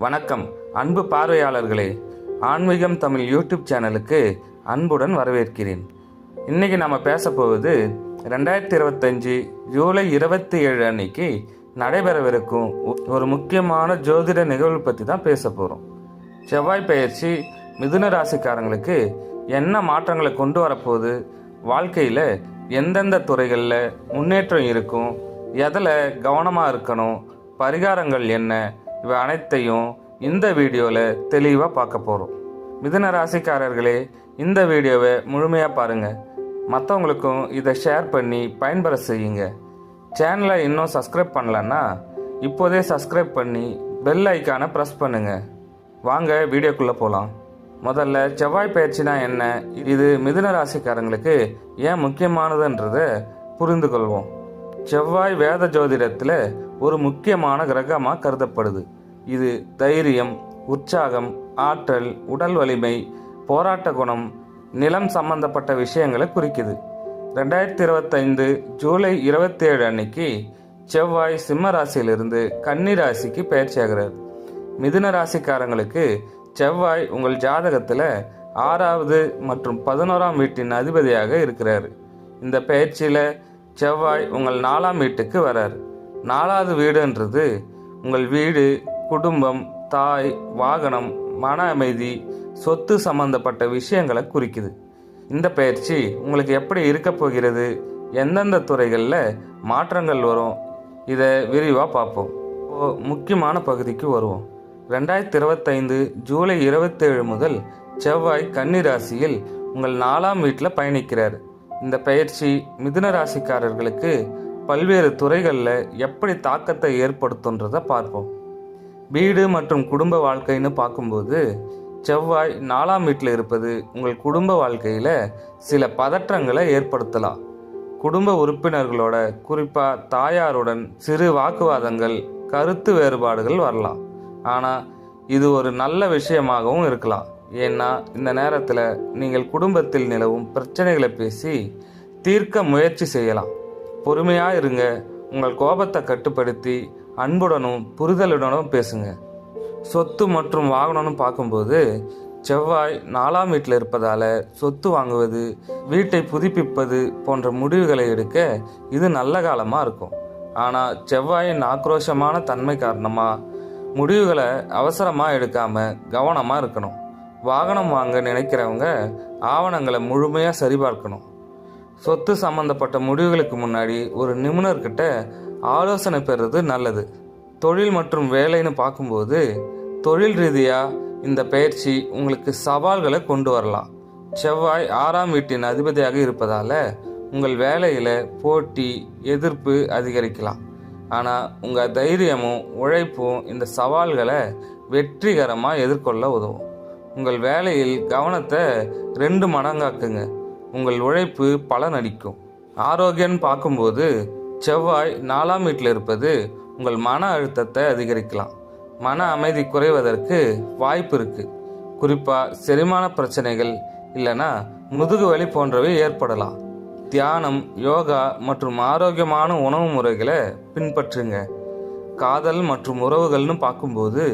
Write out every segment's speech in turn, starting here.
வணக்கம் அன்பு பார்வையாளர்களே. ஆன்மீகம் தமிழ் யூடியூப் சேனலுக்கு அன்புடன் வரவேற்கிறேன். இன்றைக்கி நம்ம பேச போவது ரெண்டாயிரத்தி இருபத்தஞ்சி ஜூலை இருபத்தி ஏழு அன்னைக்கு நடைபெறவிருக்கும் ஒ- ஒரு முக்கியமான ஜோதிட நிகழ்வு பற்றி தான் பேச போகிறோம் செவ்வாய் பயிற்சி மிதுன ராசிக்காரங்களுக்கு என்ன மாற்றங்களை கொண்டு வரப்போகுது? வாழ்க்கையில் எந்தெந்த துறைகளில் முன்னேற்றம் இருக்கும்? எதில் கவனமாக இருக்கணும்? பரிகாரங்கள் என்ன? இவை அனைத்தையும் இந்த வீடியோவில் தெளிவாக பார்க்க போகிறோம் மிதுன ராசிக்காரர்களே இந்த வீடியோவை முழுமையாக பாருங்கள் மற்றவங்களுக்கும் இதை ஷேர் பண்ணி பயன்பெற செய்யுங்க. சேனலை இன்னும் சப்ஸ்கிரைப் பண்ணலன்னா இப்போதே சப்ஸ்கிரைப் பண்ணி பெல் ஐக்கானை ப்ரெஸ் பண்ணுங்கள் வாங்க வீடியோக்குள்ளே போகலாம் முதல்ல செவ்வாய் பயிற்சினா என்ன? இது மிதுன ராசிக்காரங்களுக்கு ஏன் முக்கியமானதுன்றதை புரிந்து கொள்வோம். செவ்வாய் வேத ஜோதிடத்தில் ஒரு முக்கியமான கிரகமாக கருதப்படுது. இது தைரியம் உற்சாகம் ஆற்றல் உடல் வலிமை போராட்ட குணம் நிலம் சம்பந்தப்பட்ட விஷயங்களை குறிக்குது. ரெண்டாயிரத்தி இருபத்தைந்து ஜூலை இருபத்தி ஏழு அன்னைக்கு செவ்வாய் சிம்ம ராசியிலிருந்து கன்னி ராசிக்கு பயிற்சியாகிறார் மிதுன ராசிக்காரங்களுக்கு செவ்வாய் உங்கள் ஜாதகத்தில் ஆறாவது மற்றும் பதினோராம் வீட்டின் அதிபதியாக இருக்கிறார். இந்த பயிற்சியில் செவ்வாய் உங்கள் நாலாம் வீட்டுக்கு வரார். நாலாவது வீடுன்றது உங்கள் வீடு குடும்பம் தாய் வாகனம் மன அமைதி சொத்து சம்பந்தப்பட்ட விஷயங்களை குறிக்குது. இந்த பயிற்சி உங்களுக்கு எப்படி இருக்க போகிறது? எந்தெந்த துறைகளில் மாற்றங்கள் வரும்? இதை விரிவாக பார்ப்போம். முக்கியமான பகுதிக்கு வருவோம். ரெண்டாயிரத்தி இருபத்தைந்து ஜூலை இருபத்தேழு முதல் செவ்வாய் கன்னி ராசியில் உங்கள் நாலாம் வீட்டில் பயணிக்கிறார். இந்த பயிற்சி மிதுன ராசிக்காரர்களுக்கு பல்வேறு துறைகளில் எப்படி தாக்கத்தை ஏற்படுத்துன்றதை பார்ப்போம். வீடு மற்றும் குடும்ப வாழ்க்கைன்னு பார்க்கும்போது செவ்வாய் நாலாம் வீட்டில் இருப்பது உங்கள் குடும்ப வாழ்க்கையில் சில பதற்றங்களை ஏற்படுத்தலாம். குடும்ப உறுப்பினர்களோட குறிப்பாக தாயாருடன் சிறு வாக்குவாதங்கள் கருத்து வேறுபாடுகள் வரலாம். ஆனால் இது ஒரு நல்ல விஷயமாகவும் இருக்கலாம். ஏன்னா இந்த நேரத்தில் நீங்கள் குடும்பத்தில் நிலவும் பிரச்சனைகளை பேசி தீர்க்க முயற்சி செய்யலாம். பொறுமையாக இருங்க உங்கள் கோபத்தை கட்டுப்படுத்தி அன்புடனும் புரிதலுடனும் பேசுங்க. சொத்து மற்றும் வாகனம்னு பார்க்கும்போது செவ்வாய் நாலாம் வீட்டில் இருப்பதால் சொத்து வாங்குவது வீட்டை புதுப்பிப்பது போன்ற முடிவுகளை எடுக்க இது நல்ல காலமாக இருக்கும். ஆனால் செவ்வாயின் ஆக்ரோஷமான தன்மை காரணமாக முடிவுகளை அவசரமாக எடுக்காமல் கவனமாக இருக்கணும். வாகனம் வாங்க நினைக்கிறவங்க ஆவணங்களை முழுமையாக சரிபார்க்கணும். சொத்து சம்பந்தப்பட்ட முடிவுகளுக்கு முன்னாடி ஒரு நிபுணர்கிட்ட ஆலோசனை பெறுறது நல்லது. தொழில் மற்றும் வேலைன்னு பார்க்கும்போது தொழில் ரீதியாக இந்த பயிற்சி உங்களுக்கு சவால்களை கொண்டு வரலாம். செவ்வாய் ஆறாம் வீட்டின் அதிபதியாக இருப்பதால் உங்கள் வேலையில் போட்டி எதிர்ப்பு அதிகரிக்கலாம். ஆனால் உங்கள் தைரியமும் உழைப்பும் இந்த சவால்களை வெற்றிகரமாக எதிர்கொள்ள உதவும். உங்கள் வேலையில் கவனத்தை ரெண்டு மடங்காக்குங்க. உங்கள் உழைப்பு பலனளிக்கும் ஆரோக்கியம் பார்க்கும்போது செவ்வாய் நாலாம் வீட்டில் இருப்பது உங்கள் மன அழுத்தத்தை அதிகரிக்கலாம். மன அமைதி குறைவதற்கு வாய்ப்பு இருக்குது குறிப்பாக செரிமான பிரச்சனைகள் இல்லைன்னா முதுகு வலி போன்றவை ஏற்படலாம். தியானம் யோகா மற்றும் ஆரோக்கியமான உணவு முறைகளை பின்பற்றுங்க. காதல் மற்றும் உறவுகள்னு பார்க்கும்போது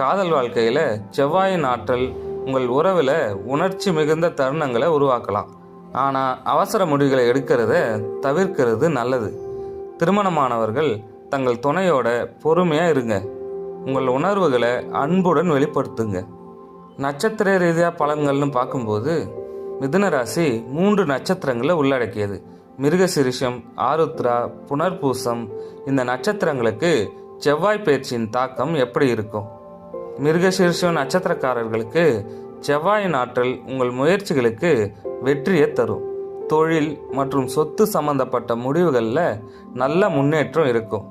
காதல் வாழ்க்கையில் செவ்வாயின் ஆற்றல் உங்கள் உறவில் உணர்ச்சி மிகுந்த தருணங்களை உருவாக்கலாம். ஆனால் அவசர முடிவுகளை எடுக்கிறத தவிர்க்கிறது நல்லது. திருமணமானவர்கள் தங்கள் துணையோட பொறுமையாக இருங்க. உங்கள் உணர்வுகளை அன்புடன் வெளிப்படுத்துங்க. நட்சத்திர ரீதியாக பலன்கள்னு பார்க்கும்போது மிதுன ராசி மூன்று நட்சத்திரங்களை உள்ளடக்கியது. மிருகசிரிஷம் ஆருத்ரா புனர்பூசம் இந்த நட்சத்திரங்களுக்கு செவ்வாய் பயிற்சியின் தாக்கம் எப்படி இருக்கும்? மிருகசீர்ஷம் நட்சத்திரக்காரர்களுக்கு செவ்வாயின் ஆற்றல் உங்கள் முயற்சிகளுக்கு வெற்றியை தரும். தொழில் மற்றும் சொத்து சம்பந்தப்பட்ட முடிவுகளில் நல்ல முன்னேற்றம் இருக்கும்.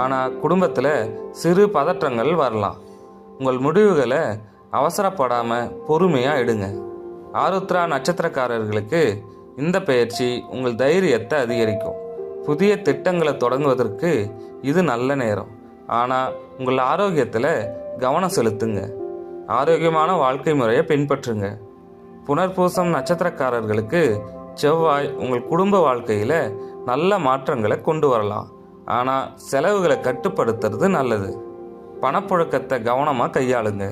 ஆனால் குடும்பத்தில் சிறு பதற்றங்கள் வரலாம். உங்கள் முடிவுகளை அவசரப்படாமல் பொறுமையாக எடுங்க. ஆருத்ரா நட்சத்திரக்காரர்களுக்கு இந்த பயிற்சி உங்கள் தைரியத்தை அதிகரிக்கும். புதிய திட்டங்களை தொடங்குவதற்கு இது நல்ல நேரம். ஆனால் உங்கள் ஆரோக்கியத்தில் கவனம் செலுத்துங்க. ஆரோக்கியமான வாழ்க்கை முறையை பின்பற்றுங்க. புனர்பூசம் நட்சத்திரக்காரர்களுக்கு செவ்வாய் உங்கள் குடும்ப வாழ்க்கையில் நல்ல மாற்றங்களை கொண்டு வரலாம். ஆனால் செலவுகளை கட்டுப்படுத்துறது நல்லது. பணப்புழக்கத்தை கவனமாக கையாளுங்க.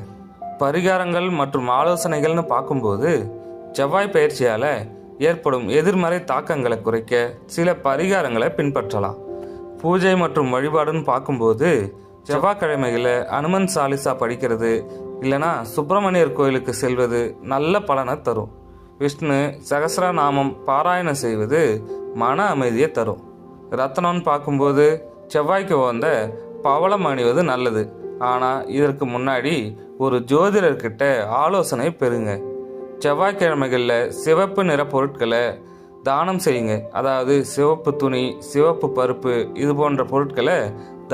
பரிகாரங்கள் மற்றும் ஆலோசனைகள்னு பார்க்கும்போது செவ்வாய் பயிற்சியால் ஏற்படும் எதிர்மறை தாக்கங்களை குறைக்க சில பரிகாரங்களை பின்பற்றலாம். பூஜை மற்றும் வழிபாடுன்னு பார்க்கும்போது செவ்வாய்க்கிழமைகளில் அனுமன் சாலிசா படிக்கிறது இல்லைனா சுப்பிரமணியர் கோயிலுக்கு செல்வது நல்ல பலனை தரும். விஷ்ணு சகசிரநாமம் பாராயணம் செய்வது மன அமைதியை தரும். ரத்னம்னு பார்க்கும்போது செவ்வாய்க்கு உகந்த பவளம் அணிவது நல்லது. ஆனால் இதற்கு முன்னாடி ஒரு ஜோதிடர்கிட்ட ஆலோசனை பெறுங்க. செவ்வாய்க்கிழமைகளில் சிவப்பு நிற பொருட்களை தானம் செய்யுங்க. அதாவது சிவப்பு துணி சிவப்பு பருப்பு இது போன்ற பொருட்களை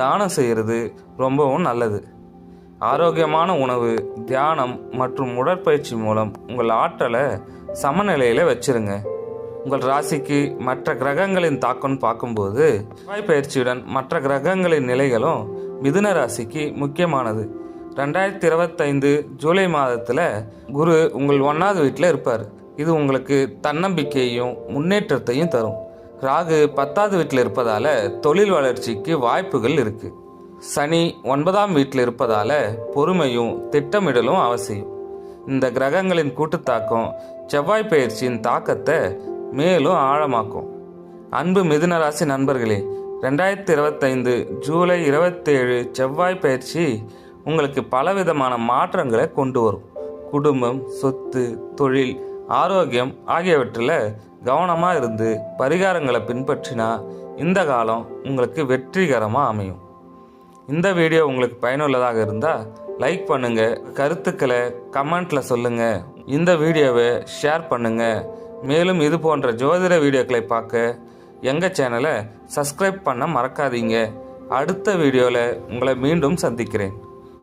தானம் செய்கிறது ரொம்பவும் நல்லது. ஆரோக்கியமான உணவு தியானம் மற்றும் உடற்பயிற்சி மூலம் உங்கள் ஆற்றலை சமநிலையில் வச்சிருங்க. உங்கள் ராசிக்கு மற்ற கிரகங்களின் தாக்கம்னு பார்க்கும்போது செவ்வாய் பயிற்சியுடன் மற்ற கிரகங்களின் நிலைகளும் மிதுன ராசிக்கு முக்கியமானது. ரெண்டாயிரத்தி இருபத்தைந்து ஜூலை மாதத்தில் குரு உங்கள் ஒன்றாவது வீட்டில் இருப்பார். இது உங்களுக்கு தன்னம்பிக்கையையும் முன்னேற்றத்தையும் தரும். ராகு பத்தாவது வீட்டில் இருப்பதால் தொழில் வளர்ச்சிக்கு வாய்ப்புகள் இருக்குது சனி ஒன்பதாம் வீட்டில் இருப்பதால் பொறுமையும் திட்டமிடலும் அவசியம். இந்த கிரகங்களின் கூட்டுத்தாக்கம் செவ்வாய் பயிற்சியின் தாக்கத்தை மேலும் ஆழமாக்கும். அன்பு மிதுன ராசி நண்பர்களே ரெண்டாயிரத்தி இருபத்தைந்து ஜூலை இருபத்தேழு செவ்வாய் பயிற்சி உங்களுக்கு பலவிதமான மாற்றங்களை கொண்டு வரும். குடும்பம் சொத்து தொழில் ஆரோக்கியம் ஆகியவற்றில் கவனமாக இருந்து பரிகாரங்களை பின்பற்றினா இந்த காலம் உங்களுக்கு வெற்றிகரமாக அமையும். இந்த வீடியோ உங்களுக்கு பயனுள்ளதாக இருந்தால் லைக் பண்ணுங்கள் கருத்துக்களை கமெண்ட்டில் சொல்லுங்கள் இந்த வீடியோவை ஷேர் பண்ணுங்கள் மேலும் இது போன்ற ஜோதிட வீடியோக்களை பார்க்க எங்கள் சேனலை சப்ஸ்கிரைப் பண்ண மறக்காதீங்க. அடுத்த வீடியோவில் உங்களை மீண்டும் சந்திக்கிறேன்.